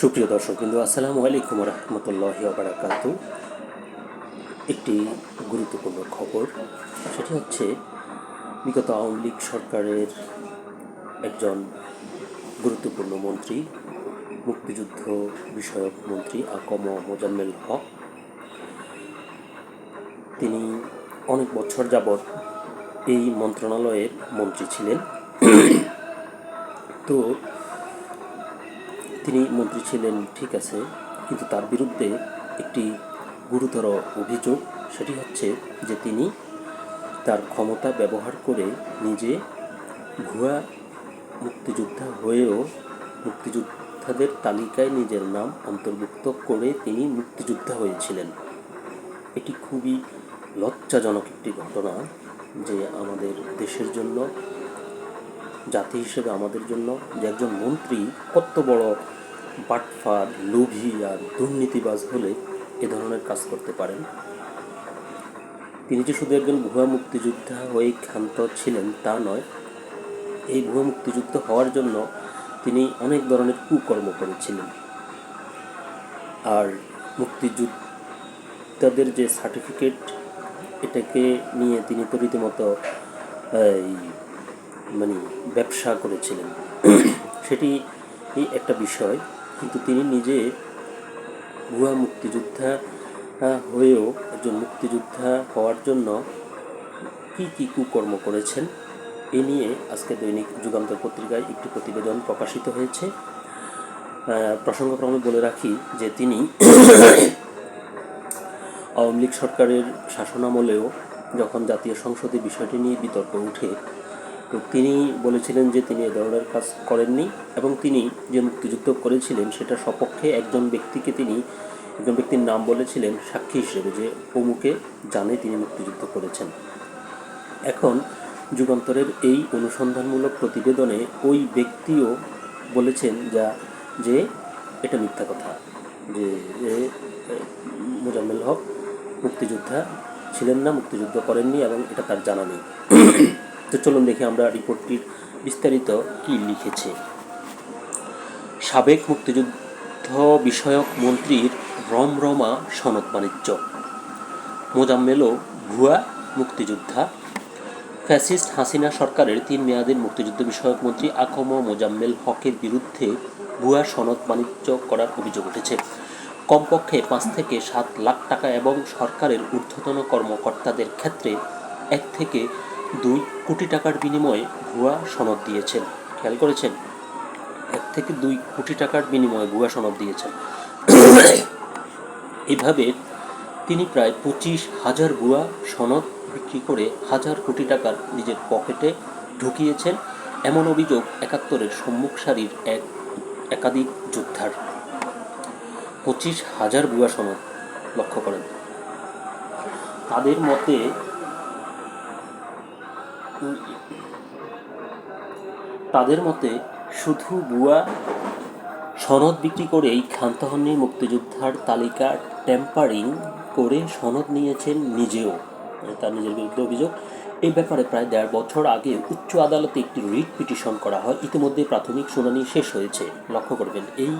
সুপ্রিয় দর্শক কিন্তু আসসালামু আলাইকুম রহমতুল্লাহ বারাকাত। একটি গুরুত্বপূর্ণ খবর, সেটি হচ্ছে বিগত আওয়ামী লীগ সরকারের একজন গুরুত্বপূর্ণ মন্ত্রী, মুক্তিযুদ্ধ বিষয়ক মন্ত্রী আকম মোজাম্মেল হক। তিনি অনেক বছর যাবৎ এই মন্ত্রণালয়ের মন্ত্রী ছিলেন। তো তিনি মন্ত্রী ছিলেন, ঠিক আছে, কিন্তু তার বিরুদ্ধে একটি গুরুতর অভিযোগ, সেটি হচ্ছে যে তিনি তার ক্ষমতা ব্যবহার করে নিজে ভুয়া মুক্তিযোদ্ধা হয়েও মুক্তিযোদ্ধাদের তালিকায় নিজের নাম অন্তর্ভুক্ত করে তিনি মুক্তিযোদ্ধা হয়েছিলেন। এটি খুবই লজ্জাজনক একটি ঘটনা যে আমাদের দেশের জন্য, জাতি হিসেবে আমাদের জন্য যে একজন মন্ত্রী কত বড় বাটফার লোভী আর দুর্নীতিবাজ হলে এ ধরনের কাজ করতে পারেন। তিনি যে শুধু একজন ভুয়া মুক্তিযোদ্ধা হয়ে ক্ষান্ত ছিলেন তা নয়, এই ভুয়া মুক্তিযুদ্ধ হওয়ার জন্য তিনি অনেক ধরনের কুকর্ম করেছিলেন। আর মুক্তিযোদ্ধাদের যে সার্টিফিকেট, এটাকে নিয়ে তিনি তো রীতিমতো, এই মানে ব্যবসা করেছিলেন। সেটি একটা বিষয়। কিন্তু তিনি নিজে ভুয়া মুক্তিযোদ্ধা হয়েও একজন মুক্তিযোদ্ধা হওয়ার জন্য কি কি কুকর্ম করেছেন, এ নিয়ে আজকে দৈনিক যুগান্তর পত্রিকায় একটি প্রতিবেদন প্রকাশিত হয়েছে। প্রসঙ্গক্রমে বলে রাখি যে তিনি আওয়ামী লীগ সরকারের শাসনামলেও যখন জাতীয় সংসদে বিষয়টি নিয়ে বিতর্ক উঠে তো তিনি বলেছিলেন যে তিনি এ ধরনের কাজ করেননি এবং তিনি যে মুক্তিযুদ্ধ করেছিলেন সেটা সপক্ষে একজন ব্যক্তিকে তিনি একজন ব্যক্তির নাম বলেছিলেন সাক্ষী হিসেবে যে অমুকে জানে তিনি মুক্তিযুদ্ধ করেছেন। এখন যুগান্তরের এই অনুসন্ধানমূলক প্রতিবেদনে ওই ব্যক্তিও বলেছেন যা যে এটা মিথ্যা কথা যে যে, মোজাম্মেল হক মুক্তিযোদ্ধা ছিলেন না মুক্তিযুদ্ধ করেননি এবং এটা তার জানা নেই। তো চলুন দেখি আমরা রিপোর্টটির বিস্তারিত কি লিখেছে। সাবেক মুক্তিযুদ্ধ বিষয়ক মন্ত্রীর রমরমা সনদ বাণিজ্য। মোজাম্মেলও ভুয়া মুক্তিযোদ্ধা। ফ্যাসিস্ট হাসিনা সরকারের তিন মেয়াদের মুক্তিযুদ্ধ বিষয়ক মন্ত্রী আকম মোজাম্মেল হকের বিরুদ্ধে ভুয়া সনদ বাণিজ্য করার অভিযোগ উঠেছে। কমপক্ষে পাঁচ থেকে সাত লাখ টাকা এবং সরকারের ঊর্ধ্বতন কর্মকর্তাদের ক্ষেত্রে এক থেকে দুই কোটি টাকার বিনিময়ে ভুয়া সনদ দিয়েছেন। খেয়াল করেছেন? এক থেকে দুই কোটি টাকার বিনিময়ে ভুয়া সনদ দিয়েছেন। এভাবে তিনি প্রায় পঁচিশ হাজার ভুয়া সনদ বিক্রি করে হাজার কোটি টাকার নিজের পকেটে ঢুকিয়েছেন, এমন অভিযোগ একাত্তরের সম্মুখ সারির এক একাধিক যোদ্ধার। পঁচিশ হাজার ভুয়া সনদ লক্ষ্য করেন। তাদের মতে তাদের মতে, শুধু বুয়া সনদ বিক্রি করেই ক্ষান্ত হননি মুক্তিযোদ্ধার তালিকা টেম্পারিং করে সনদ নিয়েছেন নিজেও। মানে তার নিজের বিরুদ্ধে অভিযোগ। এই ব্যাপারে প্রায় দেড় বছর আগে উচ্চ আদালতে একটি রিট পিটিশন করা হয়। ইতিমধ্যে প্রাথমিক শুনানি শেষ হয়েছে। লক্ষ্য করবেন, এই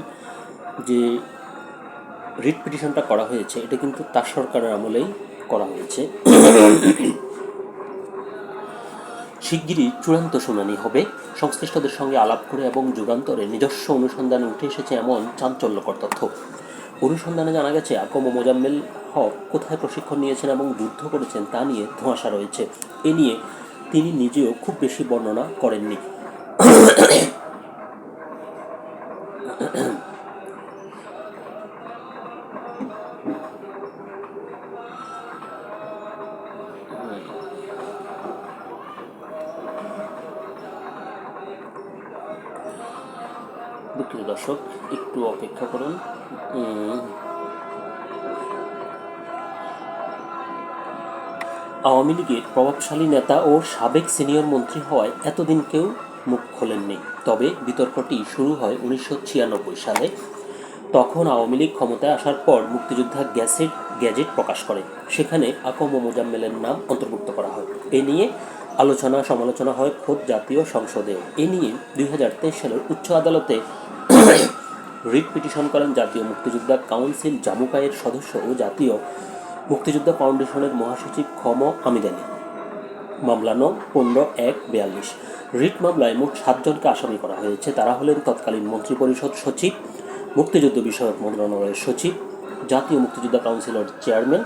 যে রিট পিটিশনটা করা হয়েছে, এটা কিন্তু তার সরকারের আমলেই করা হয়েছে। শিগগিরই চূড়ান্ত শুনানি হবে। সংশ্লিষ্টদের সঙ্গে আলাপ করে এবং যুগান্তরে নিজস্ব অনুসন্ধানে উঠে এসেছে এমন চাঞ্চল্যকর তথ্য। অনুসন্ধানে জানা গেছে, আকম মোজাম্মেল হক কোথায় প্রশিক্ষণ নিয়েছেন এবং যুদ্ধ করেছেন তা নিয়ে ধোঁয়াশা রয়েছে। এ নিয়ে তিনি নিজেও খুব বেশি বর্ণনা করেননি। দুঃখিত দর্শক, একটু অপেক্ষা করুন। আওয়ামী লীগের প্রভাবশালী নেতা ও সাবেক সিনিয়র মন্ত্রী হওয়ায় এতদিন কেউ মুখ খোলেননি। তবে বিতর্কটি শুরু হয় উনিশশো ছিয়ানব্বই সালে। তখন আওয়ামী লীগ ক্ষমতায় আসার পর মুক্তিযোদ্ধা গ্যাসেট গ্যাজেট প্রকাশ করে। সেখানে আকম মোজাম্মেলের নাম অন্তর্ভুক্ত করা হয়। এ নিয়ে আলোচনা সমালোচনা হয় খোদ জাতীয় সংসদে। এ নিয়ে দুই হাজার তেইশ সালের উচ্চ আদালতে রিট পিটিশন করেন জাতীয় মুক্তিযোদ্ধা কাউন্সিল জামুকায়ের সদস্য ও জাতীয় মুক্তিযোদ্ধা ফাউন্ডেশনের মহাসচিব খম আমিদানি। মামলা নং, পনেরো, এক, বিয়াল্লিশ। রিট মামলায় মোট সাতজনকে আসামি করা হয়েছে। তারা হলেন তৎকালীন মন্ত্রিপরিষদ সচিব, মুক্তিযুদ্ধ বিষয়ক মন্ত্রণালয়ের সচিব, জাতীয় মুক্তিযোদ্ধা কাউন্সিলের চেয়ারম্যান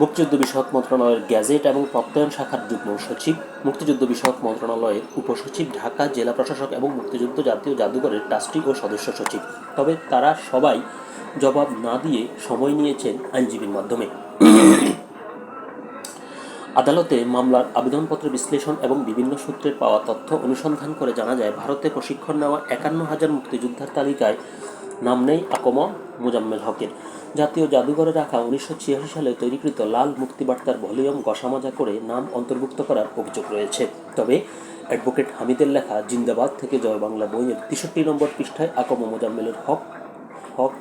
মুক্তিযুদ্ধ বিষয়ক মন্ত্রণালয়ের গ্যাজেট এবং প্রত্যয়ন শাখার যুগ্ম সচিব, মুক্তিযুদ্ধ বিষয়ক মন্ত্রণালয়ের উপসচিব, ঢাকা জেলা প্রশাসক এবং মুক্তিযুদ্ধ জাতীয় জাদুঘরের ট্রাস্টি ও সদস্য সচিব। তবে তারা সবাই জবাব না দিয়ে সময় নিয়েছেন আইনজীবীর মাধ্যমে। আদালতে মামলার আবেদনপত্র বিশ্লেষণ এবং বিভিন্ন সূত্রে পাওয়া তথ্য অনুসন্ধান করে জানা যায়, ভারতে প্রশিক্ষণ নেওয়া একান্ন হাজার মুক্তিযোদ্ধার তালিকায় নাম নেই আকম মুজাম্মেল হকের। জাতীয় জাদুঘরে রাখা উনিশশো ছিয়াশি সালে তৈরিকৃত লাল মুক্তিবার্তার ভলিউম গসামাজা করে নাম অন্তর্ভুক্ত করার অভিযোগ রয়েছে। তবে অ্যাডভোকেট হামিদের লেখা জিন্দাবাদ থেকে জয় বাংলা বইয়ের তেষট্টি নম্বর পৃষ্ঠায় আকম মোজাম্মেলের হক হক,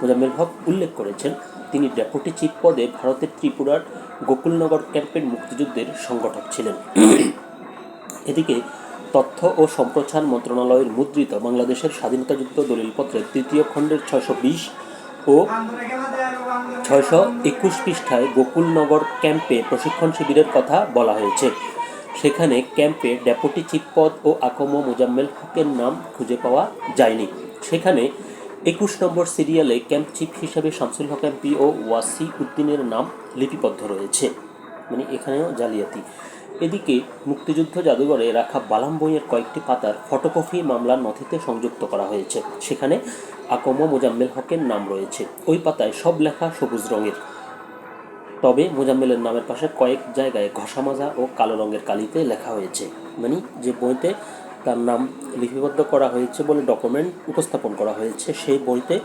মোজাম্মেল হক উল্লেখ করেছেন, তিনি ডেপুটি চিফ পদে ভারতের ত্রিপুরার গোকুলনগর ক্যাম্পের মুক্তিযুদ্ধের সংগঠক ছিলেন। এদিকে তথ্য ও সম্প্রচার মন্ত্রণালয়ের মুদ্রিত বাংলাদেশের স্বাধীনতাযুদ্ধ দলিলপত্রের তৃতীয় খণ্ডের ছয়শো বিশ ও ছয়শো একুশ পৃষ্ঠায় গোকুলনগর ক্যাম্পে প্রশিক্ষণ শিবিরের কথা বলা হয়েছে। সেখানে ক্যাম্পে ডেপুটি চিফ পদ ও আকম মোজাম্মেল হকের নাম খুঁজে পাওয়া যায়নি। সেখানে একুশ নম্বর সিরিয়ালে ক্যাম্প চিফ হিসেবে শামসুল হক এমপি ও ওয়াসি উদ্দিনের নাম লিপিবদ্ধ রয়েছে। মানে এখানেও জালিয়াতি। এদিকে মুক্তিযুদ্ধ জাদুঘরে রাখা বালাম বইয়ের কয়েকটি পাতার ফটোকপি মামলার নথিতে সংযুক্ত করা হয়েছে। সেখানে আকম মোজাম্মেল হকের নাম রয়েছে। ওই পাতায় সব লেখা সবুজ রঙের। তবে মোজাম্মেলের নামের পাশে কয়েক জায়গায় ঘষা মাজা ও কালো রঙের কালিতে লেখা হয়েছে। মানে যে বইতে তার নাম লিপিবদ্ধ করা হয়েছে বলে ডকুমেন্ট উপস্থাপন করা হয়েছে, সেই বইতে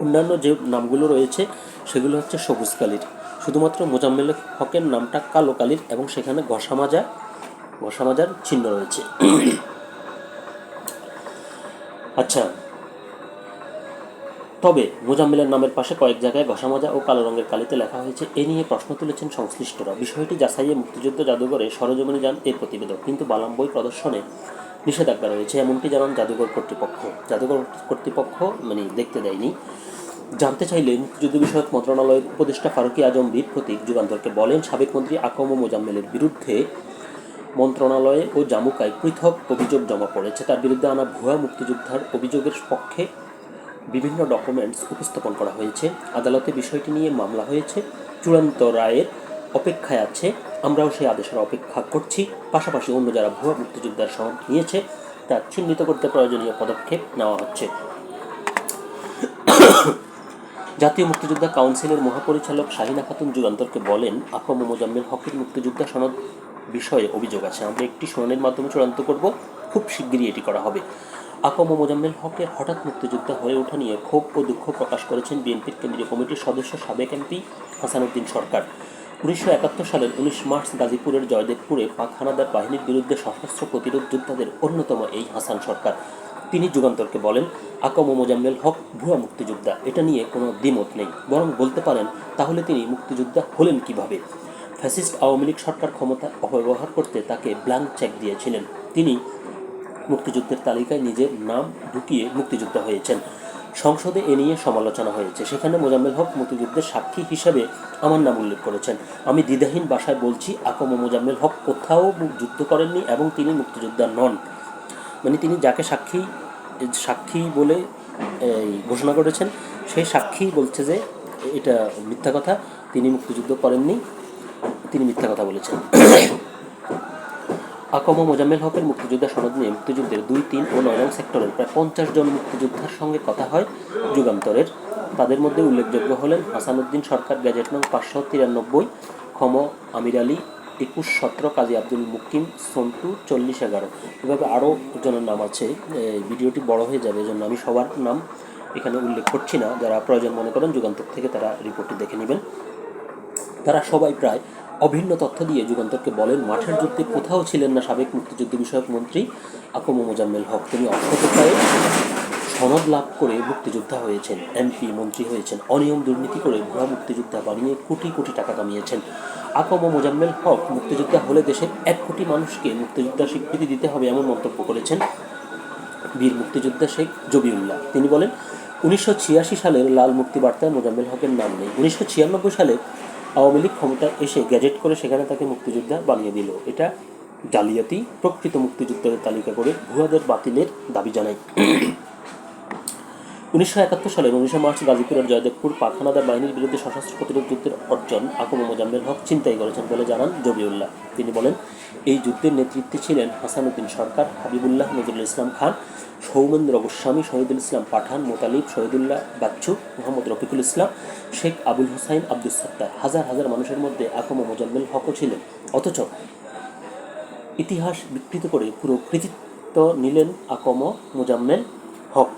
অন্যান্য যে নামগুলো রয়েছে, সেগুলো হচ্ছে সবুজ কালির। শুধুমাত্র মোজাম্মেল হকের নামটা কালো কালির এবং সেখানে ঘষা মাজা, ঘষা মাজার চিহ্ন রয়েছে। আচ্ছা। তবে মোজাম্মেলের নামের পাশে কয়েক জায়গায় ঘষা মাজা ও কালো রঙের কালিতে লেখা হয়েছে, এ নিয়ে প্রশ্ন তুলেছেন সংশ্লিষ্টরা। বিষয়টি যাচাইয়ে মুক্তিযুদ্ধ জাদুঘরে সরজমিনে যান এর প্রতিবেদক। কিন্তু বালাম বই প্রদর্শনে নিষেধাজ্ঞা রয়েছে। এমনটি জানান জাদুঘর কর্তৃপক্ষ। জাদুঘর কর্তৃপক্ষ মানে দেখতে দেয়নি। জানতে চাইলে মুক্তিযুদ্ধ বিষয়ক মন্ত্রণালয়ের উপদেষ্টা ফারুকি আজম বীর প্রতীক যুগান্তরকে বলেন, সাবেক মন্ত্রী আকম মোজাম্মেলের বিরুদ্ধে মন্ত্রণালয়ে ও জামুকায় পৃথক অভিযোগ জমা পড়েছে। তার বিরুদ্ধে আনা ভুয়া মুক্তিযোদ্ধার অভিযোগের পক্ষে বিভিন্ন ডকুমেন্টস উপস্থাপন করা হয়েছে। আদালতে বিষয়টি নিয়ে মামলা হয়েছে। চূড়ান্ত রায়ের অপেক্ষায় আছে। আমরাও সেই আদেশের অপেক্ষা করছি। পাশাপাশি অন্য যারা ভুয়া মুক্তিযোদ্ধার সনদ নিয়েছে তা চিহ্নিত করতে প্রয়োজনীয় পদক্ষেপ নেওয়া হচ্ছে। জাতীয় মুক্তিযোদ্ধা কাউন্সিলের মহাপরিচালক শাহিনা খাতুন যুগান্তরকে বলেন আকম মোজাম্মেল হকের মুক্তিযোদ্ধা সনদ বিষয়ে অভিযোগ আছে। আমরা একটি শুনানির মাধ্যমে চূড়ান্ত করব। খুব শিগগিরই এটি করা হবে। আকম মোজাম্মেল হকের হঠাৎ মুক্তিযোদ্ধা হয়ে ওঠা নিয়ে ক্ষোভ ও দুঃখ প্রকাশ করেছেন বিএনপির কেন্দ্রীয় কমিটির সদস্য সাবেক এমপি হাসানুদ্দিন সরকার। উনিশশো একাত্তর সালের উনিশ মার্চ গাজীপুরের জয়দেবপুরে পাক হানাদার বাহিনীর বিরুদ্ধে সশস্ত্র প্রতিরোধ যোদ্ধাদের অন্যতম এই হাসান সরকার। তিনি যুগান্তরকে বলেন, আকম মোজাম্মেল হক ভুয়া মুক্তিযোদ্ধা। এটা নিয়ে কোনো দ্বিমত নেই। বরং বলতে পারেন, তাহলে তিনি মুক্তিযোদ্ধা হলেন কীভাবে? ফ্যাসিস্ট আওয়ামী লীগ সরকার ক্ষমতা অপব্যবহার করতে তাকে ব্ল্যাঙ্ক চেক দিয়েছিলেন। তিনি মুক্তিযুদ্ধের তালিকায় নিজের নাম ঢুকিয়ে মুক্তিযোদ্ধা হয়েছেন। সংসদে এ নিয়ে সমালোচনা হয়েছে। সেখানে মোজাম্মেল হক মুক্তিযুদ্ধের সাক্ষী হিসাবে আমার নাম উল্লেখ করেছেন। আমি দ্বিধাহীন ভাষায় বলছি, আকম মোজাম্মেল হক কোথাও যুদ্ধ করেননি এবং তিনি মুক্তিযোদ্ধা নন। মানে তিনি যাকে সাক্ষী সাক্ষী বলে ঘোষণা করেছেন, সেই সাক্ষী বলছে যে, এটা মিথ্যা কথা, তিনি মুক্তিযুদ্ধ করেননি, তিনি মিথ্যা কথা বলেছেন। আকম মোজাম্মেল হকের মুক্তিযোদ্ধা সনদ নিয়ে মুক্তিযুদ্ধের দুই, তিন ও নয় নং সেক্টরের প্রায় পঞ্চাশ জন মুক্তিযোদ্ধার সঙ্গে কথা হয় যুগান্তরের। তাদের মধ্যে উল্লেখযোগ্য হলেন হাসানুদ্দিন সরকার, গ্যাজেট নং পাঁচশো তিরানব্বই ক্ষম আমির আলী, একুশ সতেরো, কাজী আব্দুল মুকিম, সন্টু চল্লিশ এগারো। এভাবে আরও জনের নাম আছে। ভিডিওটি বড় হয়ে যাবে, এজন্য আমি সবার নাম এখানে উল্লেখ করছি না। যারা প্রয়োজন মনে করেন যুগান্তর থেকে তারা রিপোর্টটি দেখে নেবেন। তারা সবাই প্রায় অভিন্ন তথ্য দিয়ে যুগান্তরকে বলেন, মাঠের যুদ্ধে কোথাও ছিলেন না সাবেক মুক্তিযুদ্ধ বিষয়ক মন্ত্রী আকম মোজাম্মেল হক। তিনি অসততায় সনদ লাভ করে মুক্তিযোদ্ধা হয়েছেন, এমপি, মন্ত্রী হয়েছেন, অনিয়ম দুর্নীতি করে ভুয়া মুক্তিযোদ্ধা বানিয়ে কোটি কোটি টাকা কামিয়েছেন। আকম মোজাম্মেল হক মুক্তিযোদ্ধা হলে দেশের এক কোটি মানুষকে মুক্তিযোদ্ধা স্বীকৃতি দিতে হবে এমন মন্তব্য করেছেন বীর মুক্তিযোদ্ধা শেখ জবিউল্লাহ। তিনি বলেন, উনিশশো ছিয়াশি সালের লাল মুক্তি বার্তায় মোজাম্মেল হকের নাম নেই। উনিশশো ছিয়ানব্বই সালে আওয়ামী লীগ ক্ষমতায় এসে গ্যাজেট করে সেখানে তাকে মুক্তিযোদ্ধা বানিয়ে দিল। এটা জালিয়াতি, প্রকৃত মুক্তিযোদ্ধাদের তালিকা করে ভুয়াদের বাতিলের দাবি জানায়। উনিশশো একাত্তর সালের উনিশে মার্চ গাজীপুরের জয়দেবপুর পাখানাদার বাহিনীর বিরুদ্ধে সশস্ত্র প্রতিরোধ যুদ্ধের অর্জন আকম মোজাম্মেল হক চিন্তাই করেছেন বলে জানান জবিউল্লাহ। তিনি বলেন এই যুদ্ধের নেতৃত্বে ছিলেন হাসানুদ্দিন সরকার, হাবিবুল্লাহ নজরুল ইসলাম খান, সৌমেন্দ্র গোস্বামী, শহীদুল ইসলাম পাঠান, মোতালিব, শহীদুল্লাহ বাচ্চু, মোহাম্মদ রফিকুল ইসলাম, শেখ আবুল হুসাইন আব্দুল সত্তার। হাজার হাজার মানুষের মধ্যে আকম মোজাম্মেল হকও ছিলেন। অথচ ইতিহাস বিকৃত করে পুরো কৃতিত্ব নিলেন আকম মোজাম্মেল হক।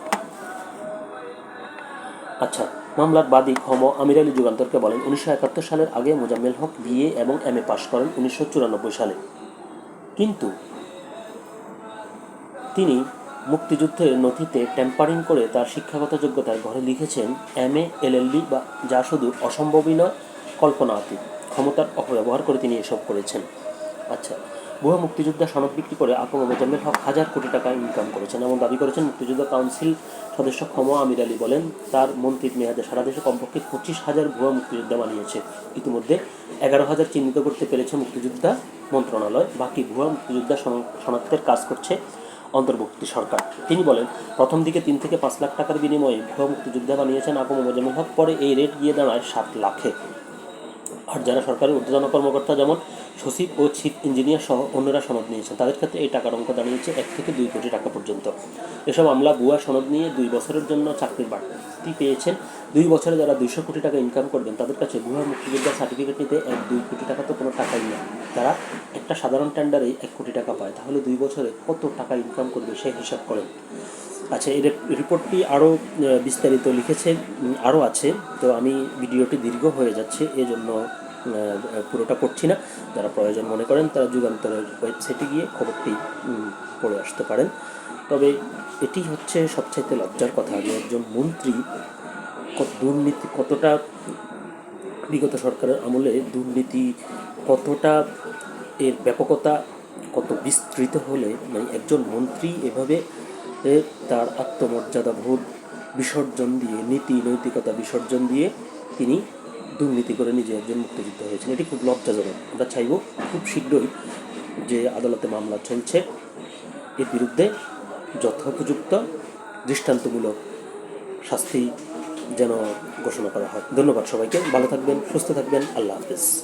আচ্ছা মামলার বাদী ক্ষম আমির আলী যুগান্তরকে বলেন, উনিশশো একাত্তর সালের আগে মোজাম্মেল হক বিএ এবং এম এ পাশ করেন উনিশশো চুরানব্বই সালে। কিন্তু তিনি মুক্তিযুদ্ধের নথিতে ট্যাম্পারিং করে তার শিক্ষাগত যোগ্যতার ঘরে লিখেছেন, M A, L L LLB বা যা শুধু অসম্ভবই নয় কল্পনা আতীত ক্ষমতার অপব্যবহার করে তিনি এসব করেছেন। আচ্ছা ভুয়া মুক্তিযোদ্ধা সনদ বিক্রি করে আকম মোজাম্মেল হক হাজার কোটি টাকা ইনকাম করেছেন এমন দাবি করেছেন মুক্তিযোদ্ধা কাউন্সিল সদস্য ক্ষম আমির আলী বলেন, তার মন্ত্রীর মেয়াদে সারা দেশে কমপক্ষে পঁচিশ হাজার ভুয়া মুক্তিযোদ্ধা বানিয়েছে। ইতিমধ্যে এগারো হাজার চিহ্নিত করতে পেরেছে মুক্তিযোদ্ধা মন্ত্রণালয়, বাকি ভুয়া মুক্তিযোদ্ধা শনা- শনাক্তের কাজ করছে অন্তর্বর্তী সরকার। তিনি বলেন, প্রথম দিকে তিন থেকে পাঁচ লাখ টাকার বিনিময়ে ভুয়া মুক্তিযোদ্ধা বানিয়েছেন আকম মোজাম্মেল হক, পরে এই রেট গিয়ে দাঁড়ায় সাত লাখে। আর যারা সরকারি ঊর্ধ্বতন কর্মকর্তা, যেমন সচিব ও চিফ ইঞ্জিনিয়ার সহ অন্যরা সনদ নিয়েছেন, তাদের ক্ষেত্রে এই টাকার অঙ্ক দাঁড়িয়েছে এক থেকে দুই কোটি টাকা পর্যন্ত। এসব আমলা ভুয়া সনদ নিয়ে দুই বছরের জন্য চাকরির বাড়তি পেয়েছেন। দুই বছরে যারা দুইশো কোটি টাকা ইনকাম করবেন, তাদের কাছে ভুয়া মুক্তিযোদ্ধার সার্টিফিকেট নিতে এক দুই কোটি টাকা তো কোনো টাকাই না তারা একটা সাধারণ টেন্ডারে এক কোটি টাকা পায়। তাহলে দুই বছরে কত টাকা ইনকাম করবে সে হিসাব করেন। আচ্ছা এই রে- রিপোর্টটি আরও বিস্তারিত লিখেছে আরও আছে। তো আমি ভিডিওটি দীর্ঘ হয়ে যাচ্ছে, এজন্য পুরোটা পড়ছি না। যারা প্রয়োজন মনে করেন, তারা যুগান্তরের ওয়েবসাইটে গিয়ে খবরটি পড়ে আসতে পারেন। তবে এটি হচ্ছে সবচাইতে লজ্জার কথা যে একজন মন্ত্রী দুর্নীতি কতটা বিগত সরকারের আমলে দুর্নীতি কতটা এর ব্যাপকতা কত বিস্তৃত হলে মানে একজন মন্ত্রী এভাবে তার আত্মমর্যাদা বোধ বিসর্জন দিয়ে নীতি নৈতিকতা বিসর্জন দিয়ে তিনি দুর্নীতি করে নিজে একজন মুক্তিযুদ্ধ হয়েছেন। এটি খুব লজ্জাজনক। আমরা চাইব খুব শীঘ্রই যে আদালতে মামলা চলছে। এর বিরুদ্ধে যথোপযুক্ত, দৃষ্টান্তমূলক শাস্তি যেন ঘোষণা করা হয়। ধন্যবাদ সবাইকে। ভালো থাকবেন, সুস্থ থাকবেন। আল্লাহ হাফিজ।